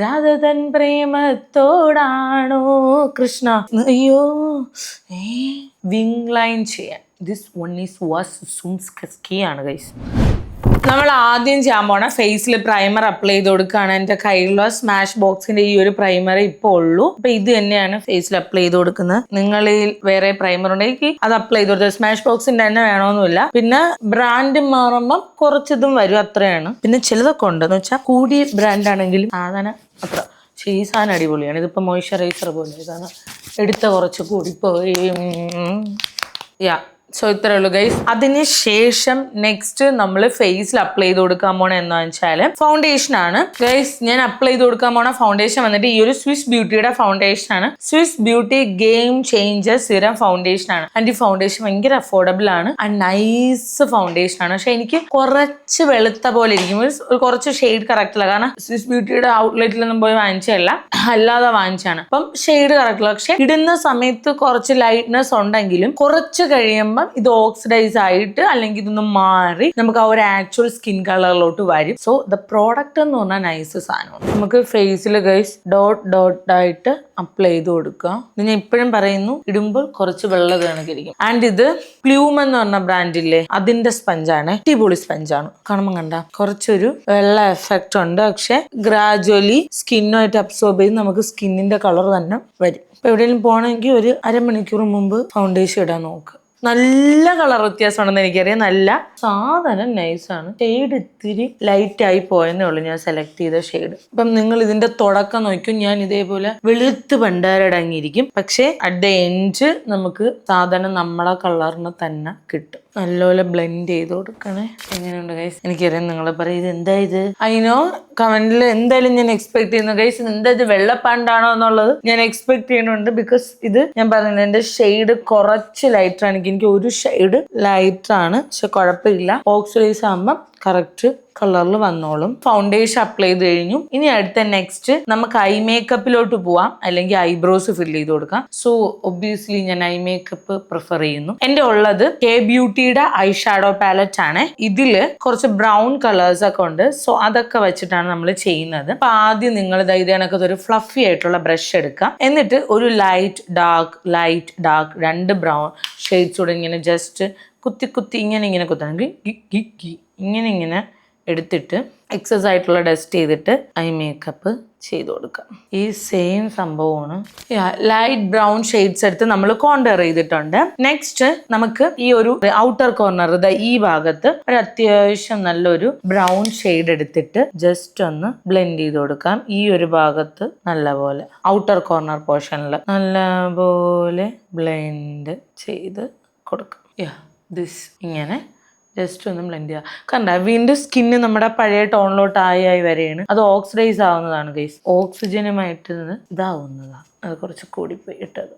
രാധതൻ പ്രേമത്തോടാണോ കൃഷ്ണ? അയ്യോ wing line ചെയ്യാൻ. ദിസ് വൺ ഈസ് വാസ് സുംസ് ആണ് ഗൈസ് നമ്മൾ ആദ്യം ചെയ്യാൻ പോണ ഫേസിൽ പ്രൈമർ അപ്ലൈ ചെയ്ത് കൊടുക്കുകയാണ്. എന്റെ കയ്യിലുള്ള സ്മാഷ് ബോക്സിന്റെ ഈ ഒരു പ്രൈമർ ഇപ്പോൾ ഉള്ളൂ. അപ്പൊ ഇത് തന്നെയാണ് ഫേസിൽ അപ്ലൈ ചെയ്ത് കൊടുക്കുന്നത്. നിങ്ങളിൽ വേറെ പ്രൈമർ ഉണ്ടെങ്കിൽ അത് അപ്ലൈ ചെയ്ത് കൊടുത്തത്. സ്മാഷ് ബോക്സിന്റെ തന്നെ വേണമെന്നില്ല പിന്നെ ബ്രാൻഡ് മാറുമ്പോൾ കുറച്ചിതും വരും. അത്രയാണ്. പിന്നെ ചിലതൊക്കെ ഉണ്ട്. എന്ന് വെച്ചാൽ കൂടിയ ബ്രാൻഡ് ആണെങ്കിലും സാധനം അത്ര. ചീസാൻ അടിപൊളിയാണ്. ഇതിപ്പോൾ മോയ്സ്ചറൈസർ പോലെ. ഇതാണ് എടുത്ത കുറച്ച് കൂടിപ്പോയി യാ സോ ഇത്രേ ഉള്ളൂ ഗൈസ് അതിന് ശേഷം നെക്സ്റ്റ് നമ്മൾ ഫേസിൽ അപ്ലൈ ചെയ്ത് കൊടുക്കാൻ പോണ എന്ന് വെച്ചാൽ ഫൗണ്ടേഷൻ ആണ്. ഗൈസ് ഞാൻ അപ്ലൈ ചെയ്ത് കൊടുക്കാൻ പോണ ഫൗണ്ടേഷൻ വന്നിട്ട് ഈ ഒരു സ്വിസ് ബ്യൂട്ടിയുടെ ഫൗണ്ടേഷൻ ആണ്. Swiss beauty game changer serum foundation ആണ്. ആൻഡ് ഈ ഫൗണ്ടേഷൻ ഭയങ്കര അഫോർഡബിൾ ആണ്. ആൻഡ് നൈസ് ഫൗണ്ടേഷൻ ആണ്. പക്ഷെ എനിക്ക് കുറച്ച് വെളുത്ത പോലെ ഇരിക്കും. മീൻസ് കുറച്ച് ഷെയ്ഡ് കറക്റ്റ് അല്ല. കാരണം സ്വിസ് ബ്യൂട്ടിയുടെ ഔട്ട്ലെറ്റിൽ ഔട്ട്ലെറ്റിലൊന്നും പോയി വാങ്ങിച്ചല്ല അല്ലാതെ വാങ്ങിച്ചാണ് അപ്പം ഷെയ്ഡ് കറക്റ്റ് അല്ല. പക്ഷെ ഇടുന്ന സമയത്ത് കുറച്ച് ലൈറ്റ്നെസ് ഉണ്ടെങ്കിലും കുറച്ച് കഴിയുമ്പം ഇത് ഓക്സിഡൈസ് ആയിട്ട് അല്ലെങ്കിൽ ഇതൊന്ന് മാറി നമുക്ക് ആ ഒരു ആക്ച്വൽ സ്കിൻ കളറിലോട്ട് വരും. സോ ദ പ്രോഡക്റ്റ് എന്ന് പറഞ്ഞാൽ നൈസ് സാധനമാണ്. നമുക്ക് ഫേസിൽ ഗൈസ് ഡോട്ട് ഡോട്ട് ആയിട്ട് അപ്ലൈ ചെയ്ത് കൊടുക്കുക ഇത് ഞാൻ ഇപ്പോഴും പറയുന്നു ഇടുമ്പോൾ കുറച്ച് വെള്ളം കണക്കിരിക്കും ആൻഡ് ഇത് പ്ലൂം എന്ന് പറഞ്ഞ ബ്രാൻഡില്ലേ അതിന്റെ സ്പഞ്ചാണ് ടീപൊളി സ്പഞ്ചാണ് കാണുമ്പോൾ കണ്ട കുറച്ചൊരു വെള്ള എഫക്റ്റ് ഉണ്ട്. പക്ഷെ ഗ്രാജുവലി സ്കിന്നുമായിട്ട് അബ്സോർബ് ചെയ്ത് നമുക്ക് സ്കിന്നിന്റെ കളർ തന്നെ വരും. ഇപ്പൊ എവിടെയെങ്കിലും പോകണമെങ്കിൽ ഒരു അരമണിക്കൂർ മുമ്പ് ഫൗണ്ടേഷൻ ഇടാൻ നോക്കുക നല്ല കളർ വ്യത്യാസമുണ്ടെന്ന് എനിക്കറിയാം. നല്ല സാധനം നൈസാണ്. ഷെയ്ഡ് ഇത്തിരി ലൈറ്റ് ആയി പോയെന്നേ ഉള്ളൂ ഞാൻ സെലക്ട് ചെയ്ത ഷെയ്ഡ് അപ്പം നിങ്ങൾ ഇതിന്റെ തുടക്കം നോക്കും. ഞാൻ ഇതേപോലെ വെളുത്ത് പണ്ടാരടങ്ങിയിരിക്കും പക്ഷേ അറ്റ് ദ എൻഡ് നമുക്ക് സാധനം നമ്മളെ കളറിന് തന്നെ കിട്ടും. നല്ലപോലെ ബ്ലെൻഡ് ചെയ്ത് കൊടുക്കണേ. എങ്ങനെയുണ്ട് ഗൈസ് എനിക്കറിയാം നിങ്ങൾ പറയും ഇത്? എന്താ ഇത് അതിനോ കമന്റിൽ എന്തായാലും ഞാൻ എക്സ്പെക്ട് ചെയ്യുന്നു. ഗൈസ് എന്താ ഇത്? വെള്ളപ്പാണ്ടാണോ എന്നുള്ളത് ഞാൻ എക്സ്പെക്ട് ചെയ്യുന്നുണ്ട് ബിക്കോസ് ഇത് ഞാൻ പറഞ്ഞില്ല എന്റെ ഷെയ്ഡ് കുറച്ച് ലൈറ്റർ ആണ്. എനിക്ക് ഒരു ഷെയ്ഡ് ലൈറ്റർ ആണ്. പക്ഷെ കുഴപ്പമില്ല. ഓക്സിഡൈസ് ആകുമ്പോൾ കറക്റ്റ് കളറിൽ വന്നോളും. ഫൗണ്ടേഷൻ അപ്ലൈ ചെയ്ത് കഴിഞ്ഞു. ഇനി അടുത്ത നെക്സ്റ്റ് നമുക്ക് ഐ മേക്കപ്പിലോട്ട് പോവാം. അല്ലെങ്കിൽ ഐബ്രോസ് ഫിൽ ചെയ്ത് കൊടുക്കാം. സോ ഒബ്വിയസ്ലി ഞാൻ ഐ മേക്കപ്പ് പ്രിഫർ ചെയ്യുന്നു. എന്റെ ഉള്ളത് കെ ബ്യൂട്ടിയുടെ ഐ ഷാഡോ പാലറ്റ് ആണ്. ഇതിൽ കുറച്ച് ബ്രൗൺ കളേഴ്സ് ഒക്കെ ഉണ്ട്. സോ അതൊക്കെ വെച്ചിട്ടാണ് നമ്മൾ ചെയ്യുന്നത്. അപ്പൊ ആദ്യം നിങ്ങൾ ഇത് ഒരു ഫ്ലഫി ആയിട്ടുള്ള ബ്രഷ് എടുക്കാം എന്നിട്ട് ഒരു ലൈറ്റ് ഡാർക്ക് ലൈറ്റ് ഡാർക്ക് രണ്ട് ബ്രൗൺ ഷെയ്ഡ്സ് കൂടെ ഇങ്ങനെ ജസ്റ്റ് കുത്തി കുത്തി ഇങ്ങനെ ഇങ്ങനെ കുത്തണമെങ്കിൽ ഇങ്ങനെ ഇങ്ങനെ എടുത്തിട്ട് എക്സസ് ആയിട്ടുള്ള ഡസ്റ്റ് ചെയ്തിട്ട് ഐ മേക്കപ്പ് ചെയ്ത് കൊടുക്കാം. ഈ സെയിം സംഭവമാണ്. ലൈറ്റ് ബ്രൗൺ ഷെയ്ഡ്സ് എടുത്ത് നമ്മൾ കോണ്ടർ ചെയ്തിട്ടുണ്ട്. നെക്സ്റ്റ് നമുക്ക് ഈ ഒരു ഔട്ടർ കോർണർ ഈ ഭാഗത്ത് ഒരു അത്യാവശ്യം നല്ലൊരു ബ്രൗൺ ഷെയ്ഡ് എടുത്തിട്ട് ജസ്റ്റ് ഒന്ന് ബ്ലെൻഡ് ചെയ്ത് കൊടുക്കാം. ഈ ഒരു ഭാഗത്ത് നല്ലപോലെ ഔട്ടർ കോർണർ പോർഷനിൽ നല്ലപോലെ ബ്ലെൻഡ് ചെയ്ത് കൊടുക്കാം. ദിസ് ഇങ്ങനെ ജസ്റ്റ് ഒന്ന് ബ്ലെൻഡ് ചെയ്യുക കണ്ട വീണ്ടും സ്കിന്ന് നമ്മുടെ പഴയ ടോണിലോട്ട് ആയി ആയി വരെയാണ്. അത് ഓക്സിഡൈസ് ആവുന്നതാണ് ഗൈസ് ഓക്സിജനുമായിട്ട് ഇത് ഇതാവുന്നതാണ് അത് കുറച്ച് കൂടി ഇട്ടത്.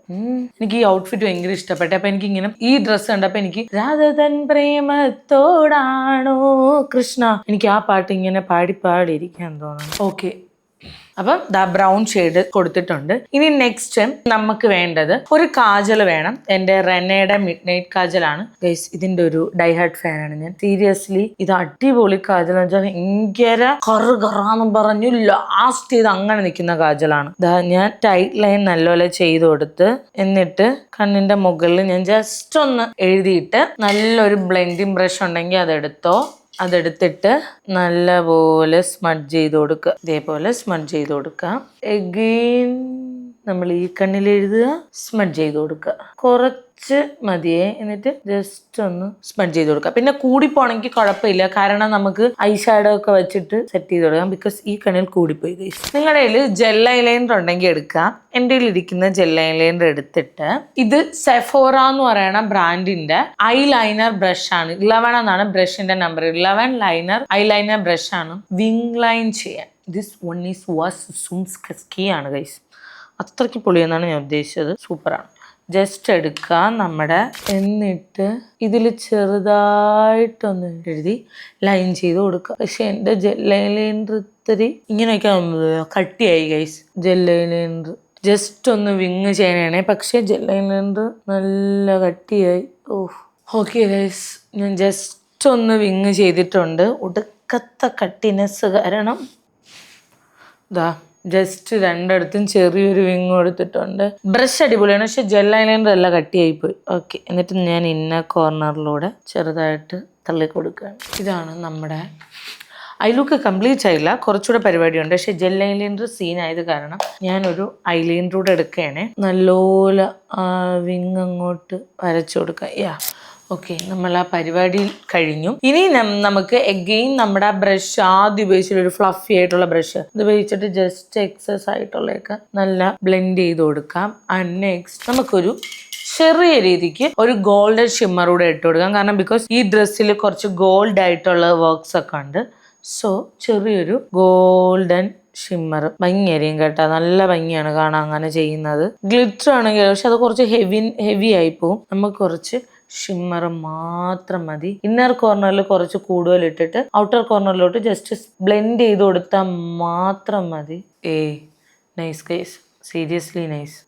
എനിക്ക് ഈ ഔട്ട്ഫിറ്റ് ഭയങ്കര ഇഷ്ടപ്പെട്ടു. അപ്പൊ എനിക്ക് ഇങ്ങനെ ഈ ഡ്രസ്സ് കണ്ടപ്പോ എനിക്ക് രാധതൻ പ്രേമത്തോടാണോ കൃഷ്ണ? എനിക്ക് ആ പാട്ട് ഇങ്ങനെ പാടി പാടിയിരിക്കാൻ തോന്നുന്നു ഓക്കെ അപ്പം ദാ ബ്രൗൺ ഷെയ്ഡ് കൊടുത്തിട്ടുണ്ട്. ഇനി നെക്സ്റ്റ് നമുക്ക് വേണ്ടത് ഒരു കാജൽ വേണം. എന്റെ റെനയുടെ മിഡ് നൈറ്റ് കാജലാണ് ഇതിന്റെ ഒരു ഡൈഹാർട്ട് ആണ് ഞാൻ. സീരിയസ്ലി ഇത് അടിപൊളി കാജൽ എന്ന് വെച്ചാൽ ഭയങ്കര കറു കറാന്നും പറഞ്ഞു ലാസ്റ്റ് ഇത് അങ്ങനെ നിൽക്കുന്ന കാജലാണ്. ഞാൻ ടൈറ്റ് ലൈൻ നല്ലപോലെ ചെയ്ത് കൊടുത്ത് എന്നിട്ട് കണ്ണിന്റെ മുകളിൽ ഞാൻ ജസ്റ്റ് ഒന്ന് എഴുതിയിട്ട് നല്ലൊരു ബ്ലെൻഡിങ് ബ്രഷ് ഉണ്ടെങ്കിൽ അതെടുത്തോ. അതെടുത്തിട്ട് നല്ലപോലെ സ്മഡ് ചെയ്ത് കൊടുക്കുക ഇതേപോലെ സ്മഡ് ചെയ്ത് കൊടുക്കുക എഗെയിൻ നമ്മൾ ഈ കണ്ണിൽ എഴുതുക സ്മഡ് ചെയ്ത് കൊടുക്കുക. കുറച്ച് മതിയേ എന്നിട്ട് ജസ്റ്റ് ഒന്ന് സ്മഡ് ചെയ്ത് കൊടുക്കുക. പിന്നെ കൂടിപ്പോണെങ്കിൽ കുഴപ്പമില്ല. കാരണം നമുക്ക് ഐ ഷാഡോ ഒക്കെ വെച്ചിട്ട് സെറ്റ് ചെയ്ത് കൊടുക്കാം. ബിക്കോസ് ഈ കണ്ണിൽ കൂടിപ്പോയി നിങ്ങളുടെ കയ്യിൽ ജെൽ ഐലൈനർ ഉണ്ടെങ്കിൽ എടുക്കുക. എന്റെ ഇരിക്കുന്ന ജെൽ ഐലൈനർ എടുത്തിട്ട് ഇത് സെഫോറ എന്ന് പറയുന്ന ബ്രാൻഡിന്റെ ഐ ലൈനർ ബ്രഷ് ആണ്. ഇലവൻ എന്നാണ് ബ്രഷിന്റെ number eleven liner eye liner brush ആണ്. വിങ് ലൈൻ ചെയ്യാൻ. ദിസ് വൺ ഈസ് വാസ് സുംസ്കി ആണ് ഗൈസ് അത്രയ്ക്ക് പൊളിയെന്നാണ് ഞാൻ ഉദ്ദേശിച്ചത്. സൂപ്പറാണ്. ജസ്റ്റ് എടുക്കുക നമ്മുടെ എന്നിട്ട് ഇതിൽ ചെറുതായിട്ടൊന്ന് എഴുതി ലൈൻ ചെയ്ത് കൊടുക്കുക പക്ഷെ എന്റെ ജെല്ലൈലൈനർ ഇത്തിരി ഇങ്ങനെയൊക്കെ കട്ടിയായി ഗൈസ് ജെല്ലൈലൈനർ ജസ്റ്റ് ഒന്ന് വിങ് ചെയ്യാനാണേ. പക്ഷെ ജെല്ലൈലൈനർ നല്ല കട്ടിയായി. ഓ ഓക്കെ ഗൈസ് ഞാൻ ജസ്റ്റ് ഒന്ന് വിങ് ചെയ്തിട്ടുണ്ട്. ഒടുക്കത്തെ കട്ടിനെസ് കാരണം ഇതാ ജസ്റ്റ് രണ്ടിടത്തും ചെറിയൊരു വിങ് കൊടുത്തിട്ടുണ്ട് ബ്രഷ് അടിപൊളിയാണ്. പക്ഷെ ജെൽ ഐലൈനർ എല്ലാം കട്ടിയായി പോയി ഓക്കെ എന്നിട്ട് ഞാൻ ഇന്ന കോർണറിലൂടെ ചെറുതായിട്ട് തള്ളി കൊടുക്കുകയാണ്. ഇതാണ് നമ്മുടെ ഐ ലുക്ക് കംപ്ലീറ്റ് ആയില്ല. കുറച്ചുകൂടെ പരിപാടിയുണ്ട്. പക്ഷെ ജെൽ ഐലൈനർ സീൻ ആയത് കാരണം ഞാനൊരു ഐലൈനറൂടെ എടുക്കുകയാണേ. നല്ലപോലെ വിങ് അങ്ങോട്ട് വരച്ചു കൊടുക്കുക. യാ ഓക്കെ നമ്മൾ ആ പരിപാടി കഴിഞ്ഞു. ഇനി നമുക്ക് എഗെയിൻ നമ്മുടെ ആ ബ്രഷ് ആദ്യം ഉപയോഗിച്ചിട്ട് ഒരു ഫ്ലഫി ആയിട്ടുള്ള ബ്രഷ് ഇത് ഉപയോഗിച്ചിട്ട് ജസ്റ്റ് എക്സസ് ആയിട്ടുള്ളതൊക്കെ നല്ല ബ്ലെൻഡ് ചെയ്ത് കൊടുക്കാം. ആൻഡ് നെക്സ്റ്റ് നമുക്കൊരു ചെറിയ രീതിക്ക് ഒരു ഗോൾഡൻ ഷിമ്മർ കൂടെ ഇട്ട് കൊടുക്കാം. കാരണം ബിക്കോസ് ഈ ഡ്രസ്സിൽ കുറച്ച് ഗോൾഡ് ആയിട്ടുള്ള വർക്ക്സ് ഒക്കെ ഉണ്ട്. സോ ചെറിയൊരു ഗോൾഡൻ ഷിമ്മർ ഭംഗിയായിരിക്കും കേട്ടോ. നല്ല ഭംഗിയാണ് കാണാൻ അങ്ങനെ ചെയ്യുന്നത്. ഗ്ലിറ്റർ ആണെങ്കിൽ പക്ഷെ അത് കുറച്ച് ഹെവി ഹെവി ആയി പോവും നമുക്ക് കുറച്ച് ഷിമ്മർ മാത്രം മതി. ഇന്നർ കോർണറിൽ കുറച്ച് കൂടുതൽ ഇട്ടിട്ട് ഔട്ടർ കോർണറിലോട്ട് ജസ്റ്റ് ബ്ലെൻഡ് ചെയ്ത് കൊടുത്താൽ മാത്രം മതി. ഏ നൈസ് കേസ് സീരിയസ്ലി നൈസ്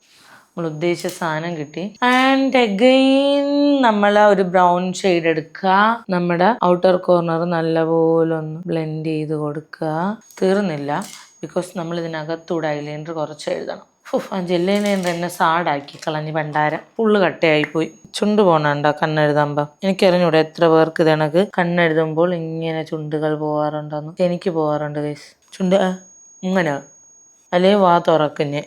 നമ്മൾ ഉദ്ദേശിച്ച സാധനം കിട്ടി. ആൻഡ് അഗൈൻ നമ്മൾ ഒരു ബ്രൗൺ ഷെയ്ഡ് എടുക്കുക. നമ്മുടെ ഔട്ടർ കോർണർ നല്ലപോലെ ഒന്ന് ബ്ലെൻഡ് ചെയ്ത് കൊടുക്കുക. തീർന്നില്ല. ബിക്കോസ് നമ്മൾ ഇതിനകത്തൂടെ ഐലൈനർ കുറച്ച് എഴുതണം. ആ ജെല്ലൈലൈനർ തന്നെ സാഡാക്കി കളഞ്ഞ് ഫുള്ള് കട്ടയായി പോയി ചുണ്ട് പോണണ്ട കണ്ണെഴുതുമ്പോൾ എനിക്കറിഞ്ഞൂടെ എത്ര പേർക്ക് ഇതണക്ക് കണ്ണെഴുതുമ്പോൾ ഇങ്ങനെ ചുണ്ടുകൾ പോവാറുണ്ടെന്ന്. എനിക്ക് പോവാറുണ്ട് ഗൈസ് ചുണ്ട് ഇങ്ങനെ. അല്ലേ വാ തുറക്കുഞ്ഞ്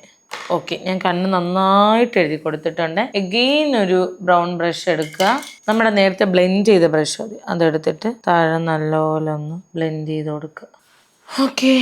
ഓക്കെ ഞാൻ കണ്ണ് നന്നായിട്ട് എഴുതി കൊടുത്തിട്ടുണ്ട്. എഗെയിൻ ഒരു ബ്രൗൺ ബ്രഷ് എടുക്കുക. നമ്മുടെ നേരത്തെ ബ്ലെൻഡ് ചെയ്ത ബ്രഷ് മതി. അതെടുത്തിട്ട് താഴെ നല്ലപോലെ ഒന്ന് ബ്ലെൻഡ് ചെയ്ത് കൊടുക്കുക. ഓക്കെ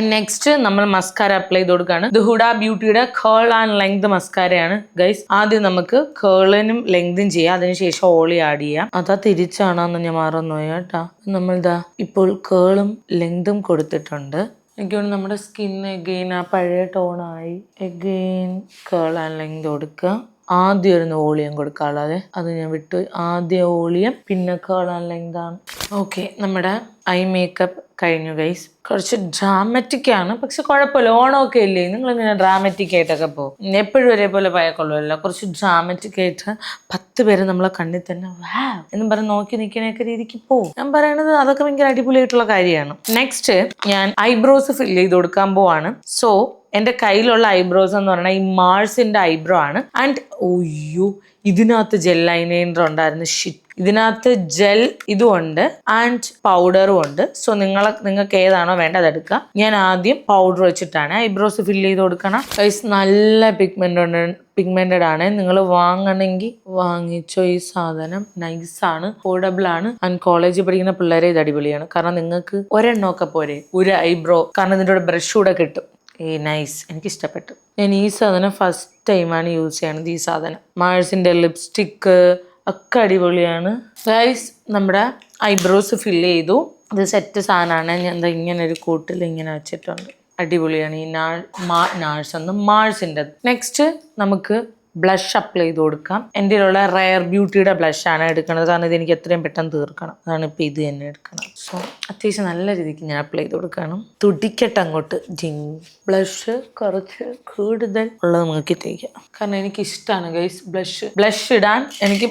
നെക്സ്റ്റ് നമ്മൾ മസ്കാര അപ്ലൈ ചെയ്ത് കൊടുക്കുകയാണ്. ഇത് ഹുഡ ബ്യൂട്ടിയുടെ കേൾ ആൻഡ് ലെങ്ത് മസ്കാരയാണ് ഗൈസ് ആദ്യം നമുക്ക് കേളിനും ലെങ്തും ചെയ്യാം. അതിനുശേഷം ഓളി ആഡ് ചെയ്യാം. അതാ തിരിച്ചാണോന്ന് ഞാൻ മാറുന്നു കേട്ടാ. നമ്മളിതാ ഇപ്പോൾ കേളും ലെങ്തും കൊടുത്തിട്ടുണ്ട്. എനിക്ക് നമ്മുടെ സ്കിൻ എഗെയിൻ ആ പഴയ ടോണായി എഗെയിൻ കേൾ ആൻഡ് ലെങ്ത് കൊടുക്കുക. ആദ്യം ഒരു ഓളിയം കൊടുക്കാനുള്ളത്. അത് ഞാൻ വിട്ടു. ആദ്യം ഓളിയം പിന്നെ കേൾ ആൻഡ് ലെങ്ത് ആണ്. ഓക്കെ നമ്മുടെ ഐ മേക്കപ്പ് കഴിഞ്ഞു ഗൈസ് കുറച്ച് ഡ്രാമറ്റിക് ആണ്. പക്ഷെ കുഴപ്പമില്ല. ഓണമൊക്കെ ഇല്ലേ? നിങ്ങൾ ഇങ്ങനെ ഡ്രാമറ്റിക് ആയിട്ടൊക്കെ പോകും. എപ്പോഴും ഒരേപോലെ പോയാക്കൊള്ളുമല്ലോ കുറച്ച് ഡ്രാമറ്റിക് ആയിട്ട് പത്ത് പേര് നമ്മളെ കണ്ണിൽ തന്നെ വാ എന്നും പറഞ്ഞ് നോക്കി നിൽക്കണൊക്കെ രീതിക്ക് പോകും. ഞാൻ പറയണത് അതൊക്കെ ഭയങ്കര അടിപൊളിയായിട്ടുള്ള കാര്യമാണ്. നെക്സ്റ്റ് ഞാൻ ഐബ്രോസ് ഫിൽ ചെയ്ത് കൊടുക്കാൻ പോവാണ്. സോ എന്റെ കയ്യിലുള്ള ഐബ്രോസ് എന്ന് പറഞ്ഞാൽ ഈ മാൾസിന്റെ ഐബ്രോ ആണ്. ആൻഡ് ഒയ്യോ ഇതിനകത്ത് ജെൽ ലൈനർ ഉണ്ടായിരുന്നു ഷിറ്റ് ഇതിനകത്ത് ജെൽ ഇതും ഉണ്ട് ആൻഡ് പൗഡറും ഉണ്ട്. സോ നിങ്ങൾ നിങ്ങൾക്ക് ഏതാണോ വേണ്ടത് അതെടുക്കുക ഞാൻ ആദ്യം പൗഡർ വെച്ചിട്ടാണ് ഐബ്രോസ് ഫിൽ ചെയ്ത് കൊടുക്കണം. ഗൈസ് നല്ല പിഗ്മെന്റ് പിഗ്മെന്റഡ് ആണ്. നിങ്ങൾ വാങ്ങണമെങ്കിൽ വാങ്ങിച്ചോ ഈ സാധനം. നൈസാണ് അഫോർഡബിൾ ആണ്. ആൻഡ് കോളേജിൽ പഠിക്കുന്ന പിള്ളേരെ ഇത് അടിപൊളിയാണ്. കാരണം നിങ്ങൾക്ക് ഒരെണ്ണമൊക്കെ പോരെ. ഒരു ഐബ്രോ കാരണം ഇതിന്റെ കൂടെ ബ്രഷ് കൂടെ കിട്ടും. ഈ നൈസ് എനിക്ക് ഇഷ്ടപ്പെട്ടു. ഞാൻ ഈ സാധനം ഫസ്റ്റ് ടൈമാണ് യൂസ് ചെയ്യണത് ഈ സാധനം. മാഴ്സിന്റെ ലിപ്സ്റ്റിക്ക് ഒക്കെ അടിപൊളിയാണ്. ഗൈസ് നമ്മുടെ ഐബ്രോസ് ഫില്ല് ചെയ്തു. ഇത് സെറ്റ് സാധനമാണ്. ഞാൻ എന്താ ഇങ്ങനെ ഒരു കൂട്ടിൽ ഇങ്ങനെ വെച്ചിട്ടുണ്ട്. അടിപൊളിയാണ്. ഈ നാൾ മാ നാഴ്സ് ഒന്ന് മാഴ്സിന്റെ നെക്സ്റ്റ് നമുക്ക് ബ്ലഷ് അപ്ലൈ ചെയ്ത് കൊടുക്കാം. എന്റെ ഉള്ള റയർ ബ്യൂട്ടിയുടെ ബ്ലഷാണ് എടുക്കുന്നത്. കാരണം ഇത് എനിക്ക് എത്രയും പെട്ടെന്ന് തീർക്കണം. അതാണ് ഇപ്പോൾ ഇത് തന്നെ എടുക്കണം സോ അത്യാവശ്യം നല്ല രീതിക്ക് ഞാൻ അപ്ലൈ ചെയ്ത് കൊടുക്കണം. തുടിക്കട്ടെ അങ്ങോട്ട് ജിങ് ബ്ലഷ് കുറച്ച് കൂടുതൽ ഉള്ളത് നോക്കി തേക്കാം. കാരണം എനിക്ക് ഇഷ്ടമാണ് ഗൈസ് ബ്ലഷ് ബ്ലഷ് ഇടാൻ എനിക്ക്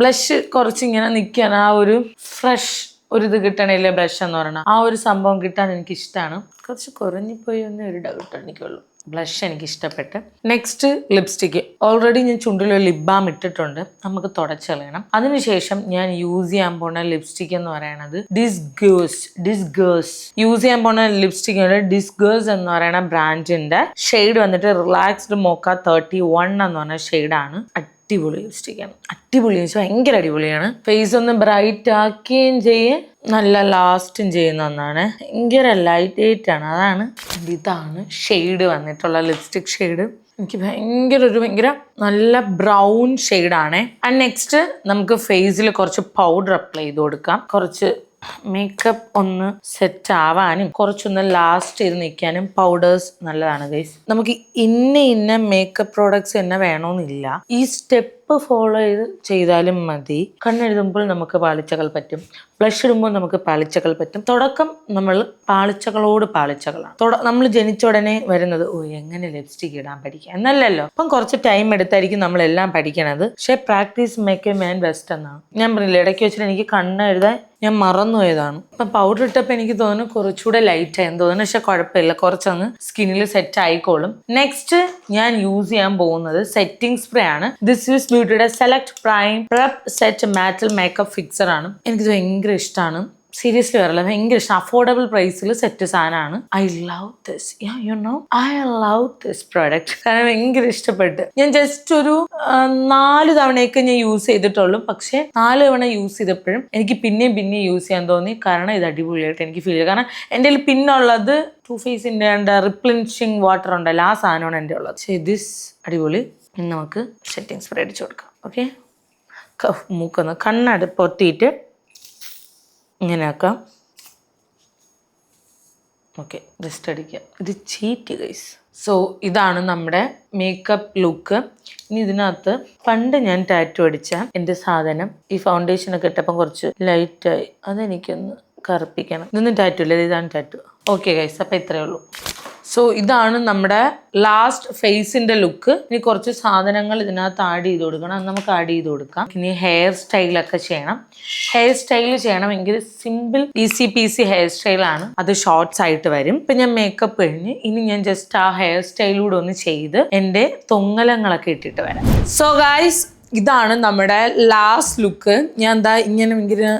ബ്ലഷ് കുറച്ച് ഇങ്ങനെ നിൽക്കാൻ ആ ഒരു ഫ്രഷ് ഒരു ഇത് കിട്ടണില്ലേ ബ്ലഷ് എന്ന് പറയുന്നത് ആ ഒരു സംഭവം കിട്ടാൻ എനിക്ക് ഇഷ്ടമാണ് കുറച്ച് കുറഞ്ഞുപോയി എന്നേ ഒരു ഡൗട്ട് എനിക്കുള്ളൂ. ബ്ലഷ് എനിക്ക് ഇഷ്ടപ്പെട്ട് നെക്സ്റ്റ് ലിപ്സ്റ്റിക്ക് ഓൾറെഡി ഞാൻ ചുണ്ടിൽ ലിപ് ബാം ഇട്ടിട്ടുണ്ട്. നമുക്ക് തുടച്ചളയണം. അതിനുശേഷം ഞാൻ യൂസ് ചെയ്യാൻ പോണ ലിപ്സ്റ്റിക് എന്ന് പറയുന്നത് ഡിസ്ഗേഴ്സ് ഡിസ്ഗേഴ്സ് യൂസ് ചെയ്യാൻ പോണ ലിപ്സ്റ്റിക് ഡിസ്ഗേഴ്സ് എന്ന് പറയുന്ന ബ്രാൻഡിന്റെ ഷെയ്ഡ് വന്നിട്ട് റിലാക്സ്ഡ് മോക്ക തേർട്ടി വൺ എന്ന് പറഞ്ഞ ഷെയ്ഡാണ് അടിപൊളി ലിപ്സ്റ്റിക്കാണ് അടിപൊളി എന്ന് വെച്ചാൽ ഭയങ്കര അടിപൊളിയാണ്. ഫേസ് ഒന്ന് ബ്രൈറ്റ് ആക്കുകയും ചെയ്യും. നല്ല ലാസ്റ്റും ചെയ്യുന്ന ഒന്നാണ്. ഭയങ്കര ലൈറ്റ് വെയിറ്റ് ആണ്. അതാണ്. ഇതാണ് ഷെയ്ഡ് വന്നിട്ടുള്ള ലിപ്സ്റ്റിക് ഷെയ്ഡ് എനിക്ക് ഭയങ്കര ഒരു ഭയങ്കര നല്ല ബ്രൗൺ ഷെയ്ഡാണ് ആൻഡ് നെക്സ്റ്റ് നമുക്ക് ഫേസിൽ കുറച്ച് പൗഡർ അപ്ലൈ ചെയ്ത് കൊടുക്കാം. കുറച്ച് മേക്കപ്പ് ഒന്ന് സെറ്റ് ആവാനും കുറച്ചൊന്ന് ലാസ്റ്റ് ചെയ്ത് നിൽക്കാനും പൗഡേഴ്സ് നല്ലതാണ് ഗൈസ് നമുക്ക് ഇന്ന ഇന്ന മേക്കപ്പ് പ്രോഡക്ട്സ് തന്നെ വേണമെന്നില്ല. ഈ സ്റ്റെപ്പ് ഫോളോ ചെയ്ത് ചെയ്താലും മതി. കണ്ണെഴുതുമ്പോൾ നമുക്ക് പാളിച്ചകൾ പറ്റും. ബ്ലഷ് ഇടുമ്പോൾ നമുക്ക് പാളിച്ചകൾ പറ്റും. തുടക്കം നമ്മൾ പാളിച്ചകളോട് പാളിച്ചകളാണ്. നമ്മൾ ജനിച്ച ഉടനെ വരുന്നത് ഓ എങ്ങനെ ലിപ്സ്റ്റിക് ഇടാൻ പഠിക്കാം? എന്നല്ലല്ലോ. അപ്പം കുറച്ച് ടൈം എടുത്തായിരിക്കും നമ്മളെല്ലാം പഠിക്കണത്. പക്ഷേ practice make a man best എന്നാണ്. ഞാൻ പറഞ്ഞില്ല ഇടയ്ക്ക് വെച്ചിട്ട് എനിക്ക് കണ്ണ് എഴുതാൻ ഞാൻ മറന്നുപോയതാണ്. ഇപ്പം പൗഡർ ഇട്ടപ്പോൾ എനിക്ക് തോന്നുന്നു കുറച്ചുകൂടെ ലൈറ്റ് ആയെന്ന് തോന്നുന്നു. പക്ഷെ കുഴപ്പമില്ല. കുറച്ചൊന്ന് സ്കിന്നിൽ സെറ്റ് ആയിക്കോളും. നെക്സ്റ്റ് ഞാൻ യൂസ് ചെയ്യാൻ പോകുന്നത് സെറ്റിംഗ് സ്പ്രേ ആണ്. ദിസ് യൂസ് ബ്യൂട്ടിയുടെ സെലക്ട് പ്രൈം പ്രപ്പ് സെറ്റ് മാറ്റൽ മേക്കപ്പ് ഫിക്സർ ആണ്. എനിക്കിത് ഭയങ്കര ഇഷ്ടമാണ്. സീരിയസ്ലി പറയല്ല ഭയങ്കര ഇഷ്ടം. അഫോർഡബിൾ പ്രൈസിൽ സെറ്റ് സാധനമാണ്. I love this you know I love this product കാരണം ഭയങ്കര ഇഷ്ടപ്പെട്ട്. ഞാൻ ജസ്റ്റ് ഒരു നാല് തവണയൊക്കെ ഞാൻ യൂസ് ചെയ്തിട്ടുള്ളൂ. പക്ഷേ നാല് തവണ യൂസ് ചെയ്തപ്പോഴും എനിക്ക് പിന്നെയും പിന്നെയും യൂസ് ചെയ്യാൻ തോന്നി. കാരണം ഇത് അടിപൊളിയായിട്ട് എനിക്ക് ഫീൽ ചെയ്തു. കാരണം എന്റെ കയ്യിൽ പിന്നുള്ളത് ടു ഫേസിന്റെ റിപ്ലിൻഷിങ് വാട്ടർ ഉണ്ടല്ലോ. ആ സാധനമാണ് എന്റെ ഉള്ളത്. പക്ഷേ ദിസ് അടിപൊളി. ഇനി നമുക്ക് സെറ്റിംഗ് സ്പ്രേ അടിച്ചു കൊടുക്കാം. ഓക്കെ മൂക്കൊന്ന് കണ്ണട പൊത്തിയിട്ട് ഇങ്ങനെ ആക്കാം ഓക്കെ ജസ്റ്റ് അടിക്കുക ഇത് ചീറ്റ് ഗൈസ് സോ ഇതാണ് നമ്മുടെ മേക്കപ്പ് ലുക്ക് ഇനി ഇതിനകത്ത് പണ്ട് ഞാൻ ടാറ്റു അടിച്ച എന്റെ സാധനം ഈ ഫൗണ്ടേഷൻ ഒക്കെ ഇട്ടപ്പം കുറച്ച് ലൈറ്റായി അതെനിക്കൊന്ന് കറുപ്പിക്കണം. ഇതൊന്നും ടാറ്റു ഇല്ല ഇതാണ് ടാറ്റു ഓക്കെ ഗൈസ് അപ്പം ഇത്രയേ ഉള്ളൂ. സോ ഇതാണ് നമ്മുടെ ലാസ്റ്റ് ഫേസിന്റെ ലുക്ക് ഇനി കുറച്ച് സാധനങ്ങൾ ഇതിനകത്ത് ആഡ് ചെയ്ത് കൊടുക്കണം. അത് നമുക്ക് ആഡ് ചെയ്ത് കൊടുക്കാം. ഇനി ഹെയർ സ്റ്റൈലൊക്കെ ചെയ്യണം. ഹെയർ സ്റ്റൈൽ ചെയ്യണമെങ്കിൽ സിമ്പിൾ ഈസി പീസി ഹെയർ സ്റ്റൈലാണ് അത് ഷോർട്സ് ആയിട്ട് വരും. ഇപ്പൊ ഞാൻ മേക്കപ്പ് കഴിഞ്ഞ് ഇനി ഞാൻ ജസ്റ്റ് ആ ഹെയർ സ്റ്റൈലൂടെ ഒന്ന് ചെയ്ത് എന്റെ തൊങ്ങലങ്ങളൊക്കെ ഇട്ടിട്ട് വരാം. സോ ഗായ്സ് ഇതാണ് നമ്മുടെ ലാസ്റ്റ് ലുക്ക് ഞാൻ എന്താ ഇങ്ങനെ ഭയങ്കര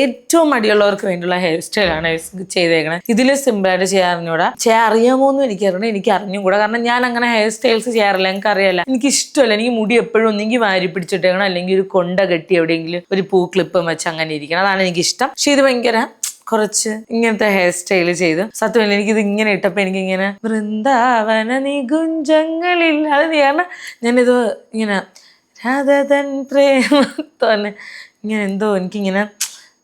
ഏറ്റവും മടിയുള്ളവർക്ക് വേണ്ടിയുള്ള ഹെയർ സ്റ്റൈലാണ് ചെയ്തേക്കണത് ഇതിൽ സിമ്പിളായിട്ട് ചെയ്യാൻ അറിഞ്ഞൂടാ ചെയ്യാൻ അറിയാമോന്നും എനിക്ക് അറിയണം എനിക്ക് അറിഞ്ഞുകൂടാ കാരണം ഞാൻ അങ്ങനെ ഹെയർ സ്റ്റൈൽസ് ചെയ്യാറില്ല. എനിക്ക് അറിയില്ല എനിക്ക് ഇഷ്ടമല്ല എനിക്ക് മുടി എപ്പോഴും ഒന്നെങ്കിൽ വാരി പിടിച്ചിട്ടേക്കണം. അല്ലെങ്കിൽ ഒരു കൊണ്ട കെട്ടി എവിടെയെങ്കിലും ഒരു പൂ ക്ലിപ്പും വെച്ച് അങ്ങനെ ഇരിക്കണം. അതാണ് എനിക്ക് ഇഷ്ടം പക്ഷെ ഇത് ഭയങ്കര കുറച്ച് ഇങ്ങനത്തെ ഹെയർ സ്റ്റൈൽ ചെയ്ത് സത്യമല്ല എനിക്കിത് ഇങ്ങനെ ഇട്ടപ്പോൾ എനിക്കിങ്ങനെ വൃന്ദാവന നികുഞ്ചങ്ങളിൽ. അത് നീ കാരണം ഞാനിത് ഇങ്ങനെ രാധതൻ പ്രേമത്തോന്നെ ഇങ്ങനെ എന്തോ എനിക്കിങ്ങനെ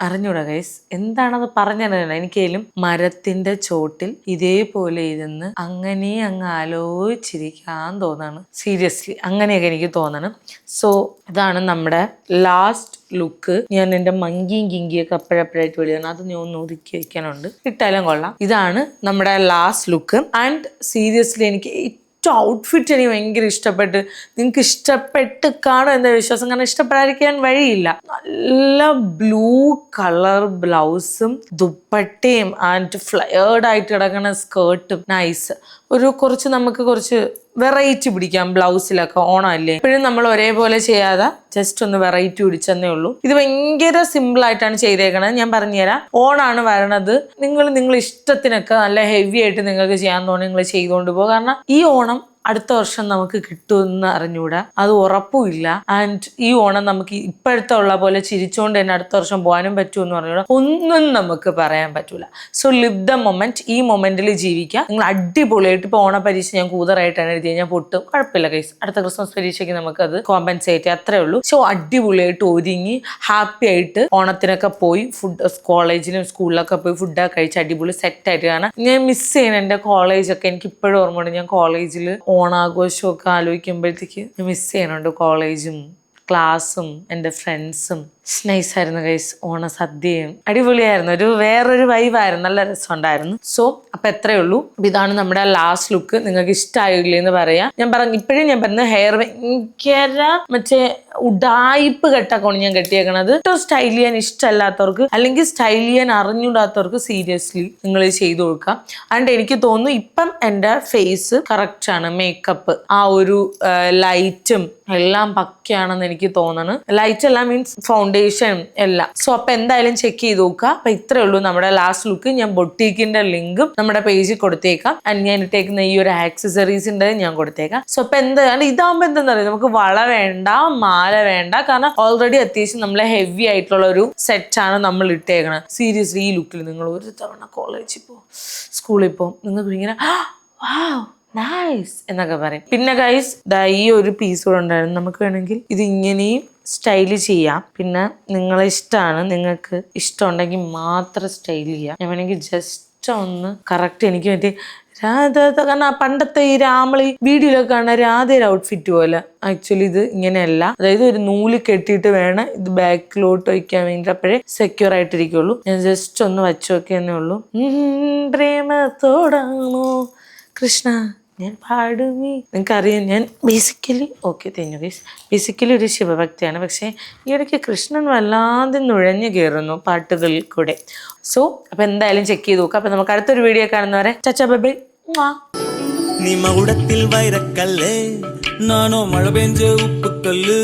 അറിഞ്ഞൂടാ ഗൈസ് എന്താണത് പറഞ്ഞറിയണം എനിക്കേലും മരത്തിന്റെ ചോട്ടിൽ ഇതേപോലെ ഇരുന്ന് അങ്ങനെ അങ്ങ് ആലോചിച്ചിരിക്കാൻ തോന്നാണ്. സീരിയസ്ലി അങ്ങനെയൊക്കെ എനിക്ക് തോന്നണം. സോ ഇതാണ് നമ്മുടെ ലാസ്റ്റ് ലുക്ക് ഞാൻ എന്റെ മങ്കിയും കിങ്കിയൊക്കെ അപ്പോഴപ്പോഴായിട്ട് വെളിയാണ് അത് ഞാൻ ഒന്ന് ഒതുക്കി വയ്ക്കാനുണ്ട് ഇട്ടാലും കൊള്ളാം. ഇതാണ് നമ്മുടെ ലാസ്റ്റ് ലുക്ക് ആൻഡ് സീരിയസ്ലി എനിക്ക് ഏറ്റവും ഔട്ട്ഫിറ്റ് എനിക്ക് ഭയങ്കര ഇഷ്ടപ്പെട്ട് നിങ്ങൾക്ക് ഇഷ്ടപ്പെട്ട് കാണും എന്ന വിശ്വാസം. കാരണം ഇഷ്ടപ്പെടാതിരിക്കാൻ വഴിയില്ല. നല്ല ബ്ലൂ കളർ ബ്ലൗസും ദുപ്പട്ടയും ആൻഡ് ഫ്ലയേർഡ് ആയിട്ട് കിടക്കുന്ന സ്കേർട്ടും നൈസ് ഒരു കുറച്ച് നമുക്ക് കുറച്ച് വെറൈറ്റി പിടിക്കാം. ബ്ലൗസിലൊക്കെ ഓണം അല്ലേ? ഇപ്പോഴും നമ്മൾ ഒരേപോലെ ചെയ്യാതെ ജസ്റ്റ് ഒന്ന് വെറൈറ്റി പിടിച്ചെന്നേ ഉള്ളൂ. ഇത് ഭയങ്കര സിമ്പിൾ ആയിട്ടാണ് ചെയ്തേക്കണത്. ഞാൻ പറഞ്ഞുതരാം. ഓണാണ് വരണത്. നിങ്ങൾ നിങ്ങൾ ഇഷ്ടത്തിനൊക്കെ നല്ല ഹെവി ആയിട്ട് നിങ്ങൾക്ക് ചെയ്യാൻ തോന്നി നിങ്ങൾ ചെയ്തുകൊണ്ട് പോകും. കാരണം ഈ ഓണം അടുത്ത വർഷം നമുക്ക് കിട്ടുമെന്ന് അറിഞ്ഞുകൂടാ. അത് ഉറപ്പുമില്ല. ആൻഡ് ഈ ഓണം നമുക്ക് ഇപ്പോഴത്തെ ഉള്ള പോലെ ചിരിച്ചുകൊണ്ട് തന്നെ അടുത്ത വർഷം പോകാനും പറ്റുമെന്ന് പറഞ്ഞുകൂടാ. ഒന്നും നമുക്ക് പറയാൻ പറ്റൂല. സോ ലിവ് ദ മൊമെന്റ് ഈ മൊമെന്റിൽ ജീവിക്കുക നിങ്ങൾ അടിപൊളിയായിട്ട് ഇപ്പോൾ ഓണ പരീക്ഷ ഞാൻ കൂതറായിട്ടാണ് എഴുതി കഴിഞ്ഞാൽ പൊട്ടും. കുഴപ്പമില്ല കൈസ് അടുത്ത ക്രിസ്മസ് പരീക്ഷയ്ക്ക് നമുക്ക് അത് കോമ്പൻസേറ്റ് അത്രേ ഉള്ളൂ. സോ അടിപൊളിയായിട്ട് ഒരുങ്ങി ഹാപ്പി ആയിട്ട് ഓണത്തിനൊക്കെ പോയി ഫുഡ് കോളേജിലും സ്കൂളിലൊക്കെ പോയി ഫുഡൊക്കെ കഴിച്ച് അടിപൊളി സെറ്റായിട്ട് കാരണം ഞാൻ മിസ് ചെയ്യണം എന്റെ കോളേജൊക്കെ എനിക്ക് ഇപ്പോഴും ഓർമ്മയുണ്ട്. ഞാൻ കോളേജിൽ ഓണാഘോഷമൊക്കെ ആലോചിക്കുമ്പോഴത്തേക്ക് മിസ് ചെയ്യണുണ്ട് കോളേജും ക്ലാസ്സും എന്റെ ഫ്രണ്ട്സും നൈസായിരുന്നു ഗൈസ് ഓണ സദ്യയും അടിപൊളിയായിരുന്നു. ഒരു വേറൊരു വൈബായിരുന്നു നല്ല രസമുണ്ടായിരുന്നു. സോ അപ്പൊ എത്രയേ ഉള്ളൂ? ഇതാണ് നമ്മുടെ ലാസ്റ്റ് ലുക്ക് നിങ്ങൾക്ക് ഇഷ്ടമായില്ലേ എന്ന് പറയാം. ഞാൻ പറഞ്ഞു ഇപ്പോഴും ഞാൻ പറഞ്ഞ ഹെയർ ഭയങ്കര മറ്റേ ഉഡായിപ്പ് കെട്ടൊക്കെയാണ് ഞാൻ കെട്ടിയേക്കണത്. ഏറ്റവും സ്റ്റൈൽ ചെയ്യാൻ ഇഷ്ടമല്ലാത്തവർക്ക് അല്ലെങ്കിൽ സ്റ്റൈൽ ചെയ്യാൻ അറിഞ്ഞൂടാത്തവർക്ക് സീരിയസ്ലി നിങ്ങൾ ചെയ്തു കൊടുക്കാം. അതുകൊണ്ട് എനിക്ക് തോന്നുന്നു ഇപ്പം എന്റെ ഫേസ് കറക്റ്റ് ആണ്. മേക്കപ്പ് ആ ഒരു ലൈറ്റും എല്ലാം പക്കയാണെന്ന് എനിക്ക് തോന്നുന്നു ലൈറ്റ് എല്ലാം മീൻസ് ഫൗണ്ടേഷൻ എല്ലാം. സോ അപ്പൊ എന്തായാലും ചെക്ക് ചെയ്ത് നോക്കുക. അപ്പൊ ഇത്രേ ഉള്ളൂ നമ്മുടെ ലാസ്റ്റ് ലുക്ക് ഞാൻ ബൊട്ടീക്കിന്റെ ലിങ്കും നമ്മുടെ പേജിൽ കൊടുത്തേക്കാം. ആൻഡ് ഞാൻ ഇട്ടേക്കുന്ന ഈ ഒരു ആക്സസറീസിന്റെ ഞാൻ കൊടുത്തേക്കാം. സോ അപ്പൊ എന്താ ഇതാകുമ്പോ എന്താ പറയുക നമുക്ക് വള വേണ്ട മാല വേണ്ട. കാരണം ഓൾറെഡി അത്യാവശ്യം നമ്മളെ ഹെവി ആയിട്ടുള്ള ഒരു സെറ്റാണ് നമ്മൾ ഇട്ടേക്കണത്. സീരിയസ്ലി ഈ ലുക്കിൽ നിങ്ങൾ ഒരു തവണ കോളേജിൽ പോ സ്കൂളിൽ പോകും നിങ്ങൾക്ക് ഇങ്ങനെ നൈസ് എന്നൊക്കെ പറയും. പിന്നെ ഗൈസ് ദാ ഈ ഒരു പീസ് കൂടെ ഉണ്ടായിരുന്നു. നമുക്ക് വേണമെങ്കിൽ ഇത് ഇങ്ങനെയും സ്റ്റൈൽ ചെയ്യാം. പിന്നെ നിങ്ങളെ ഇഷ്ടമാണ് നിങ്ങൾക്ക് ഇഷ്ടമുണ്ടെങ്കിൽ മാത്രം സ്റ്റൈൽ ചെയ്യാം. ഞാൻ വേണമെങ്കിൽ ജസ്റ്റ് ഒന്ന് കറക്റ്റ് എനിക്ക് വേണ്ടി രാധ കാരണം പണ്ടത്തെ ഈ രാമളി വീഡിയോയിലൊക്കെ കാണുന്ന രാധയുടെ ഔട്ട്ഫിറ്റ് പോലെ. ആക്ച്വലി ഇത് ഇങ്ങനെയല്ല. അതായത് ഒരു നൂൽ കെട്ടിയിട്ട് വേണം ഇത് ബാക്കിലോട്ട് വയ്ക്കാൻ വേണ്ടി അപ്പോഴേ സെക്യൂർ ആയിട്ടിരിക്കുള്ളൂ. ഞാൻ ജസ്റ്റ് ഒന്ന് വച്ചു നോക്കിയെന്നേ ഉള്ളൂ. പ്രേമത്തോടാണോ കൃഷ്ണ? ഞാൻ പാടുമേ. നിങ്ങൾക്കറിയാം ഞാൻ ബേസിക്കലി ഓക്കെ തിന്നു ഗൈസ് ബേസിക്കലി ഒരു ശിവഭക്തിയാണ്. പക്ഷേ ഈ ഇടയ്ക്ക് കൃഷ്ണൻ വല്ലാതെ നുഴഞ്ഞു കയറുന്നു പാട്ടുകളിൽ കൂടെ. സോ അപ്പോൾ എന്തായാലും ചെക്ക് ചെയ്ത് നോക്കാം. അപ്പോൾ നമുക്ക് അടുത്തൊരു വീഡിയോ കാണുന്നവരെ ചച്ച ബബേ നീ മകുടത്തിൽ വൈരക്കല്ലേ നാനോ മഴ പെഞ്ച ഉപ്പുക്കല്ല്.